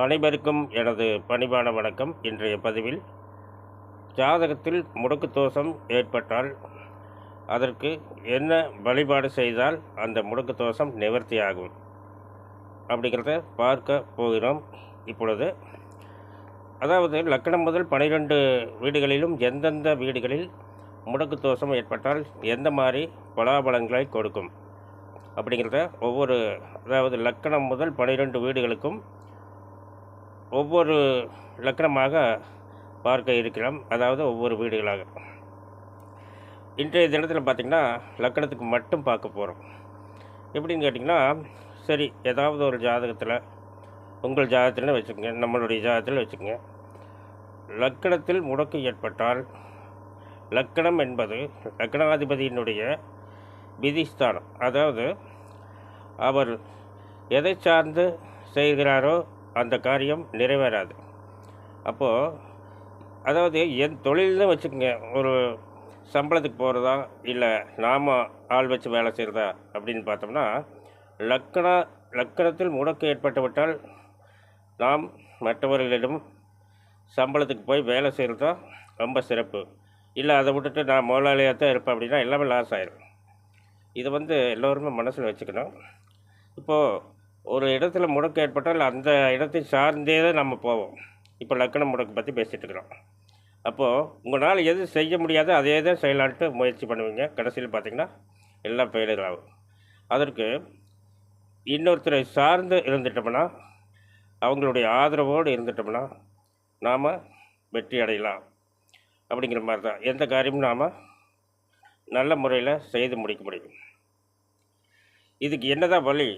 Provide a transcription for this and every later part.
அனைவருக்கும் எனது பணிவான வணக்கம். இன்றைய பதிவில் ஜாதகத்தில் முடக்கு தோஷம் ஏற்பட்டால் அதற்கு என்ன வழிபாடு செய்தால் அந்த முடக்கு தோஷம் நிவர்த்தியாகும் அப்படிங்கிறத பார்க்க போகிறோம். இப்பொழுது அதாவது லக்கணம் முதல் பனிரெண்டு வீடுகளிலும் எந்தெந்த வீடுகளில் முடக்கு தோஷம் ஏற்பட்டால் எந்த மாதிரி பலாபலங்களை கொடுக்கும்? அப்படிங்கிறத ஒவ்வொரு அதாவது லக்கணம் முதல் பனிரெண்டு வீடுகளுக்கும் ஒவ்வொரு லக்கணமாக பார்க்க இருக்கிறோம். அதாவது ஒவ்வொரு வீடுகளாக. இன்றைய தினத்தில் பார்த்திங்கன்னா லக்கணத்துக்கு மட்டும் பார்க்க போகிறோம் எப்படின்னு கேட்டிங்கன்னா சரி ஏதாவது ஒரு ஜாதகத்தில் உங்கள் ஜாதகத்தில் வச்சுக்கோங்க நம்மளுடைய ஜாதகத்தில் வச்சுக்கோங்க. லக்கணத்தில் முடக்கு ஏற்பட்டால் லக்கணம் என்பது லக்கணாதிபதியினுடைய விதிஸ்தானம். அதாவது அவர் எதை சார்ந்து செய்கிறாரோ அந்த காரியம் நிறைவேறாது. அப்போது அதாவது என் தொழில் தான் வச்சுக்கோங்க ஒரு சம்பளத்துக்கு போகிறதா இல்லை நாம் ஆள் வச்சு வேலை செய்கிறதா அப்படின்னு பார்த்தோம்னா லக்கண லக்கணத்தில் முடக்கு ஏற்பட்டுவிட்டால் நாம் மற்றவர்களிடம் சம்பளத்துக்கு போய் வேலை செய்கிறது தான் ரொம்ப சிறப்பு. இல்லை அதை விட்டுட்டு நான் முதலாளியாக தான் இருப்பேன் அப்படின்னா எல்லாமே லாஸ் ஆயிடும் இது வந்து எல்லோருமே மனசில் வச்சுக்கணும். இப்போது ஒரு இடத்துல முடக்கு ஏற்பட்டால் அந்த இடத்தை சார்ந்தே தான் நம்ம போவோம். இப்போ லக்கணம் முடக்கு பற்றி பேசிகிட்டு இருக்கிறோம். அப்போது உங்களால் எது செய்ய முடியாதோ அதே தான் செய்யலான்ட்டு முயற்சி பண்ணுவீங்க. கடைசியில் பார்த்தீங்கன்னா எல்லாம் ஃபெயிலியர் அதற்கு இன்னொருத்தரை சார்ந்து இருந்துட்டோம்னா அவங்களுடைய ஆதரவோடு இருந்துட்டோம்னா நாம் வெற்றி அடையலாம். அப்படிங்கிற மாதிரி தான். எந்த காரியமும் நாம் நல்ல முறையில் செய்து முடிக்க முடியும். இதுக்கு என்னதான் வழி?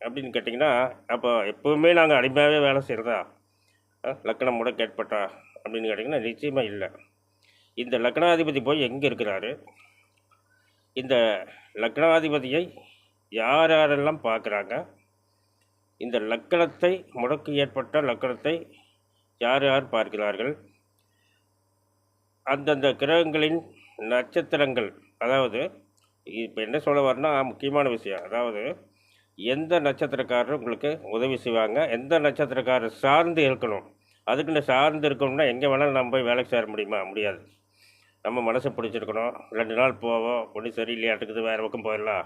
அப்படின்னு கேட்டிங்கன்னா அப்போ எப்போவுமே நாங்கள் அடிமையாகவே வேலை செய்கிறதா லக்கணம் முடக்கு ஏற்பட்டா அப்படின்னு கேட்டிங்கன்னா நிச்சயமாக இல்லை. இந்த லக்னாதிபதி போய் எங்கே இருக்கிறாரு? இந்த லக்னாதிபதியை யார் யாரெல்லாம் பார்க்குறாங்க? இந்த லக்கணத்தை முடக்கு ஏற்பட்ட லக்கணத்தை யார் யார் பார்க்கிறார்கள்? அந்தந்த கிரகங்களின் நட்சத்திரங்கள் அதாவது இப்போ என்ன சொல்ல வரனா முக்கியமான விஷயம். அதாவது எந்த நட்சத்திரக்காரர் உங்களுக்கு உதவி செய்வாங்க. எந்த நட்சத்திரக்காரர் சார்ந்து இருக்கணும். அதுக்குன்னு சார்ந்து இருக்கணும்னா எங்கே வேணாலும் நம்ம போய் வேலைக்கு சேர முடியுமா? முடியாது. நம்ம மனசை பிடிச்சிருக்கணும். ரெண்டு நாள் போவோம். ஒன்றும் சரியில்லையாட்டுக்குது வேறு பக்கம் போயிடலாம்.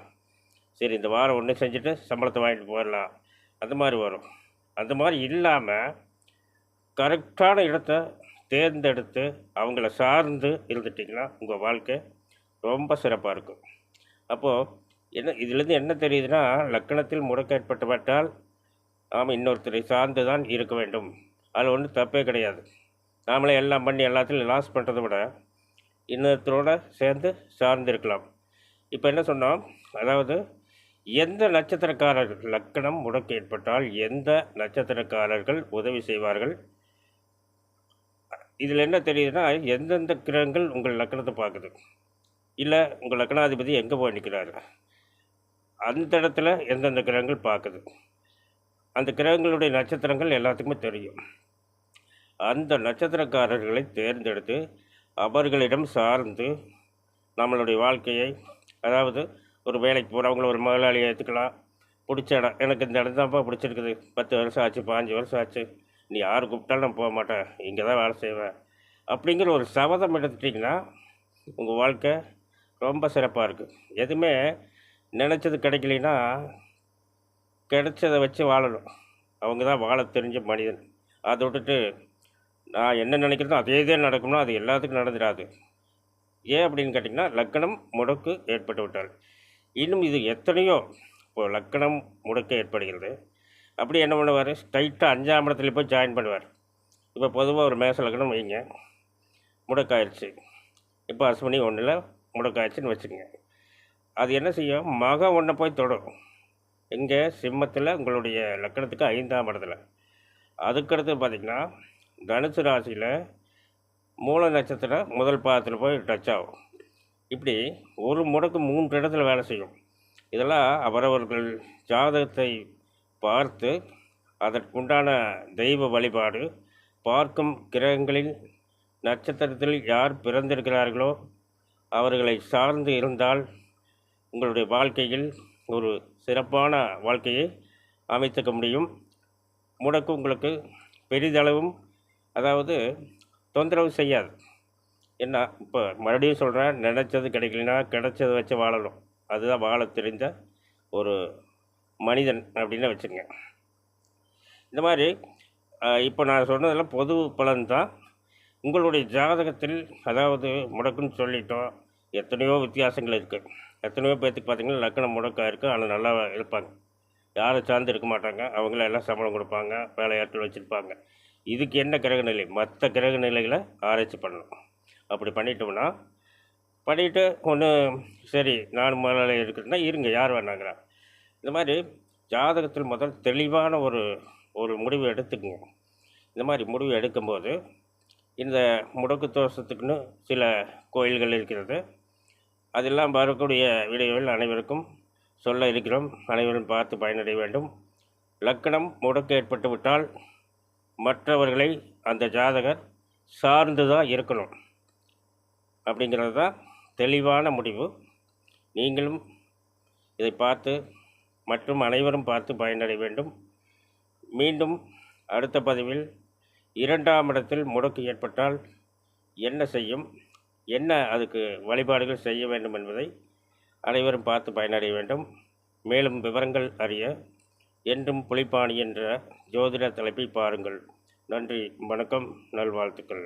சரி இந்த வாரம் ஒன்று செஞ்சுட்டு சம்பளத்தை வாங்கிட்டு போயிடலாம். அந்த மாதிரி வரும். அந்த மாதிரி இல்லாமல் கரெக்டான இடத்த தேர்ந்தெடுத்து அவங்கள சார்ந்து இருந்துட்டிங்கன்னா உங்கள் வாழ்க்கை ரொம்ப சிறப்பாக இருக்கும். அப்போது என்ன இதுலேருந்து என்ன தெரியுதுன்னா லக்கணத்தில் முடக்க ஏற்பட்டுவிட்டால் நாம் இன்னொருத்தரை சார்ந்து தான் இருக்க வேண்டும். அதில் ஒன்றும் தப்பே கிடையாது. நாமளே எல்லாம் பண்ணி எல்லாத்துலையும் லாஸ் பண்ணுறதை விட இன்னொருத்தரோட சேர்ந்து சார்ந்து இருக்கலாம் இப்போ என்ன சொன்னோம்? அதாவது எந்த நட்சத்திரக்காரர்கள் லக்கணம் முடக்கு ஏற்பட்டால் எந்த நட்சத்திரக்காரர்கள் உதவி செய்வார்கள்? இதில் என்ன தெரியுதுன்னா எந்தெந்த கிரகங்கள் உங்கள் லக்கணத்தை பார்க்குது? இல்லை உங்கள் லக்கணாதிபதி எங்கே போய் நிற்கிறாரு? அந்த இடத்துல எந்தெந்த கிரகங்கள் பார்க்குது? அந்த கிரகங்களுடைய நட்சத்திரங்கள் எல்லாத்துக்குமே தெரியும். அந்த நட்சத்திரக்காரர்களை தேர்ந்தெடுத்து அவர்களிடம் சார்ந்து நம்மளுடைய வாழ்க்கையை அதாவது ஒரு வேலைக்கு போகிறவங்கள ஒரு முதலாளியை ஏற்றுக்கலாம் பிடிச்ச இடம் எனக்கு இந்த இடம் தான்ப்பா பிடிச்சிருக்குது. பத்து வருஷம் ஆச்சு பாஞ்சு வருஷம் ஆச்சு. நீ யார் கூப்பிட்டாலும் நான் போக மாட்டேன். இங்கே தான் வேலை செய்வேன். அப்படிங்கிற ஒரு சபதம் எடுத்துட்டிங்கன்னா உங்கள் வாழ்க்கை ரொம்ப சிறப்பாக இருக்குது எதுவுமே நினச்சது கிடைக்கலனா கிடைச்சதை வச்சு வாழணும். அவங்க தான் வாழ தெரிஞ்ச மனிதன். அதை விட்டுட்டு நான் என்ன நினைக்கிறதோ அதே தான் நடக்கணும் அது எல்லாத்துக்கும் நடந்துடாது. ஏன் அப்படின்னு கேட்டிங்கன்னா லக்கணம் முடக்கு ஏற்பட்டு விட்டால் இன்னும் இது எத்தனையோ இப்போ லக்கணம் முடக்கு ஏற்படுகிறது. அப்படி என்ன பண்ணுவார்? ஸ்ட்ரைட்டாக அஞ்சாம் இடத்துல போய் ஜாயின் பண்ணுவார். இப்போ பொதுவாக ஒரு மேச லக்கணம் வைங்க. முடக்காயிடுச்சு இப்போ அஸ்வினி ஒன்றில் முடக்காயிருச்சுன்னு வச்சுக்கோங்க. அது என்ன செய்யும்? மகம் ஒன்றை போய் தொடும். இங்கே சிம்மத்தில் உங்களுடைய லக்கணத்துக்கு ஐந்தாம் இடத்துல. அதுக்கடுத்து பார்த்திங்கன்னா தனுசு ராசியில் மூல நட்சத்திரம் முதல் பாதத்தில் போய் டச் ஆகும். இப்படி ஒரு முடக்கு மூன்று இடத்துல வேலை செய்யும். இதெல்லாம் அவரவர்கள் ஜாதகத்தை பார்த்து அதற்குண்டான தெய்வ வழிபாடு பார்க்கும் கிரகங்களில் நட்சத்திரத்தில் யார் பிறந்திருக்கிறார்களோ அவர்களை சார்ந்து இருந்தால் உங்களுடைய வாழ்க்கையில் ஒரு சிறப்பான வாழ்க்கையை அமைத்துக்க முடியும். முடக்கு உங்களுக்கு பெரிதளவும் அதாவது தொந்தரவு செய்யாது. என்ன இப்போ மறுபடியும் சொல்கிறேன் நினச்சது கிடைக்கலனா கிடைச்சதை வச்சு வாழணும். அதுதான் வாழ தெரிந்த ஒரு மனிதன் அப்படின்னு வச்சுங்க இந்த மாதிரி இப்போ நான் சொன்னதெல்லாம் பொது பலன் தான். உங்களுடைய ஜாதகத்தில் அதாவது முடக்குன்னு சொல்லிட்டோம் எத்தனையோ வித்தியாசங்கள் இருக்குது எத்தனையோ பேர்த்துக்கு பார்த்தீங்கன்னா லக்கணம் முடக்காக இருக்குது ஆனால் நல்லா இருப்பாங்க. யாரை சார்ந்து இருக்க மாட்டாங்க. அவங்கள எல்லாம் சம்பளம் கொடுப்பாங்க. வேலையாட்கள் வச்சுருப்பாங்க. இதுக்கு என்ன கிரக நிலை? மற்ற கிரக நிலைகளை ஆராய்ச்சி பண்ணணும். அப்படி பண்ணிட்டோம்னா பண்ணிவிட்டு ஒன்று சரி நான் முதல்ல இருக்குதுன்னா இருங்க யார் வேணாங்கிறா. இந்த மாதிரி ஜாதகத்தில் முதல் தெளிவான ஒரு ஒரு முடிவு எடுத்துக்குங்க. இந்த மாதிரி முடிவு எடுக்கும்போது இந்த முடக்கு தோஷத்துக்குன்னு சில கோயில்கள் இருக்கிறது. அதெல்லாம் வரக்கூடிய வீடியோவில் அனைவருக்கும் சொல்ல இருக்கிறோம். அனைவரும் பார்த்து பயனடைய வேண்டும். லக்கணம் முடக்கு ஏற்பட்டு விட்டால் மற்றவர்களை அந்த ஜாதகர் சார்ந்து தான் இருக்கணும். அப்படிங்கிறது தான் தெளிவான முடிவு. நீங்களும் இதை பார்த்து மற்றும் அனைவரும் பார்த்து பயனடைய வேண்டும். மீண்டும் அடுத்த பதிவில் இரண்டாம் இடத்தில் முடக்கு ஏற்பட்டால் என்ன செய்யும்? என்ன அதுக்கு வழிபாடுகள் செய்ய வேண்டும் என்பதை அனைவரும் பார்த்து பயனடைய வேண்டும். மேலும் விவரங்கள் அறிய என்றும் புலிப்பாணி என்ற ஜோதிட தலைப்பை பாருங்கள். நன்றி வணக்கம் நல்வாழ்த்துக்கள்.